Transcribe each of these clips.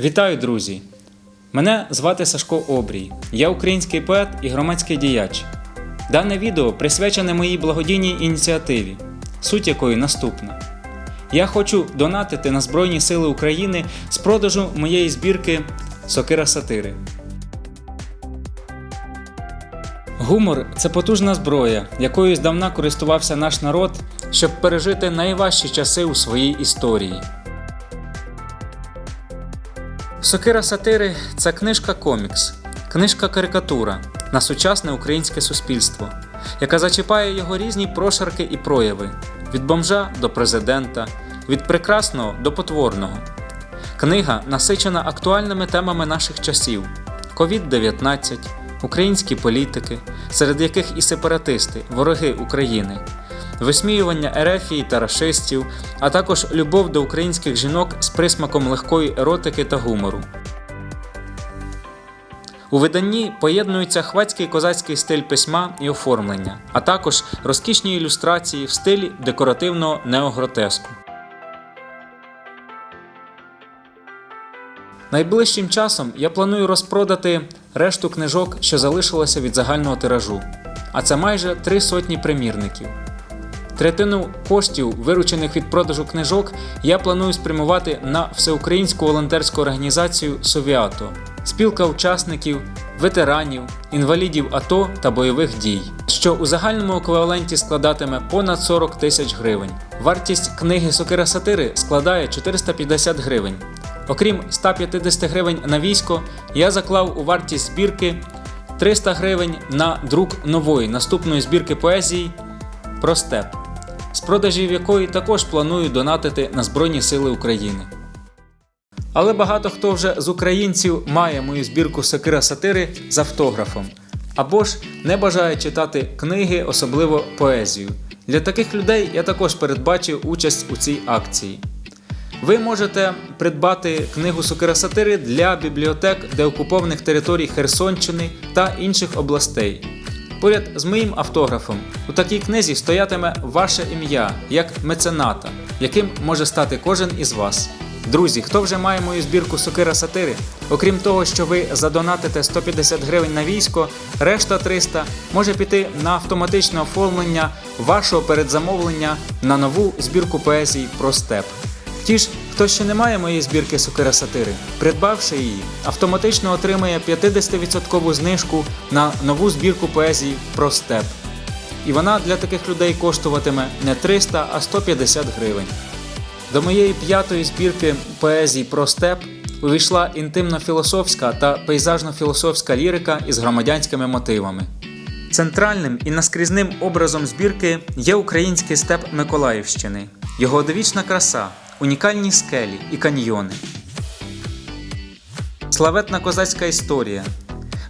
Вітаю, друзі! Мене звати Сашко Обрій. Я український поет і громадський діяч. Дане відео присвячене моїй благодійній ініціативі, суть якої наступна. Я хочу донатити на Збройні Сили України з продажу моєї збірки Сокира сатири. Гумор це потужна зброя, якою здавна користувався наш народ, щоб пережити найважчі часи у своїй історії. Сокира сатири це книжка комікс, книжка карикатура на сучасне українське суспільство, яка зачіпає його різні прошарки і прояви від бомжа до президента, від прекрасного до потворного. Книга насичена актуальними темами наших часів: COVID-19, українські політики, серед яких і сепаратисти, вороги України, висміювання ерефії та рашистів, а також любов до українських жінок з присмаком легкої еротики та гумору. У виданні поєднуються хвацький козацький стиль письма і оформлення, а також розкішні ілюстрації в стилі декоративного неогротеску. Найближчим часом я планую розпродати решту книжок, що залишилося від загального тиражу, а це майже три сотні примірників. Третину коштів, виручених від продажу книжок, я планую спрямувати на всеукраїнську волонтерську організацію Совіато, спілка учасників, ветеранів, інвалідів АТО та бойових дій, що у загальному еквіваленті складатиме понад 40 тисяч гривень. Вартість книги Сокира сатири складає 450 гривень. Окрім 150 гривень на військо, я заклав у вартість збірки 300 гривень на друк нової наступної збірки поезії про степ, з продажів якої також планую донатити на Збройні Сили України. Але багато хто вже з українців має мою збірку Сокира сатири з автографом, або ж не бажає читати книги, особливо поезію. Для таких людей я також передбачив участь у цій акції. Ви можете придбати книгу Сокира сатири для бібліотек деокупованих територій Херсонщини та інших областей. Поряд з моїм автографом у такій книзі стоятиме ваше ім'я як мецената, яким може стати кожен із вас. Друзі, хто вже має мою збірку Сокира сатири, окрім того, що ви задонатите 150 гривень на військо, решта 300 може піти на автоматичне оформлення вашого передзамовлення на нову збірку поезій про степ. Ті ж, хто ще не має моєї збірки Сокира сатири, придбавши її, автоматично отримає 50% знижку на нову збірку поезій про степ. І вона для таких людей коштуватиме не 300, а 150 гривень. До моєї п'ятої збірки поезій про степ увійшла інтимно-філософська та пейзажно-філософська лірика із громадянськими мотивами. Центральним і наскрізним образом збірки є український степ Миколаївщини, його довічна краса, унікальні скелі і каньйони. Славетна козацька історія.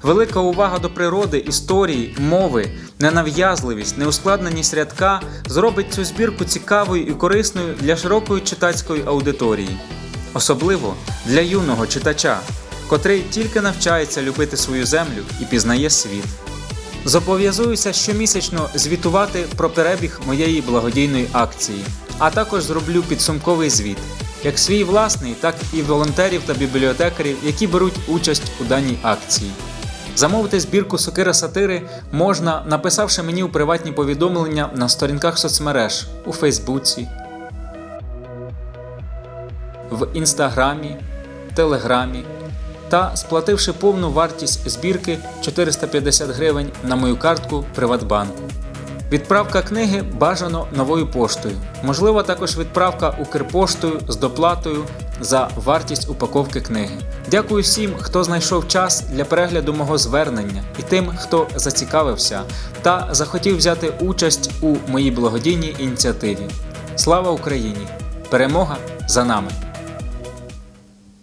Велика увага до природи, історії, мови, ненав'язливість, неускладненість рядка зробить цю збірку цікавою і корисною для широкої читацької аудиторії, особливо для юного читача, котрий тільки навчається любити свою землю і пізнає світ. Зобов'язуюся щомісячно звітувати про перебіг моєї благодійної акції, а також зроблю підсумковий звіт, як свій власний, так і волонтерів та бібліотекарів, які беруть участь у даній акції. Замовити збірку Сокира сатири можна, написавши мені у приватні повідомлення на сторінках соцмереж у Фейсбуці, в Інстаграмі, Телеграмі та сплативши повну вартість збірки 450 гривень на мою картку Приватбанку. Відправка книги бажано новою поштою. Можлива також відправка Укрпоштою з доплатою за вартість упаковки книги. Дякую всім, хто знайшов час для перегляду мого звернення, і тим, хто зацікавився та захотів взяти участь у моїй благодійній ініціативі. Слава Україні! Перемога за нами!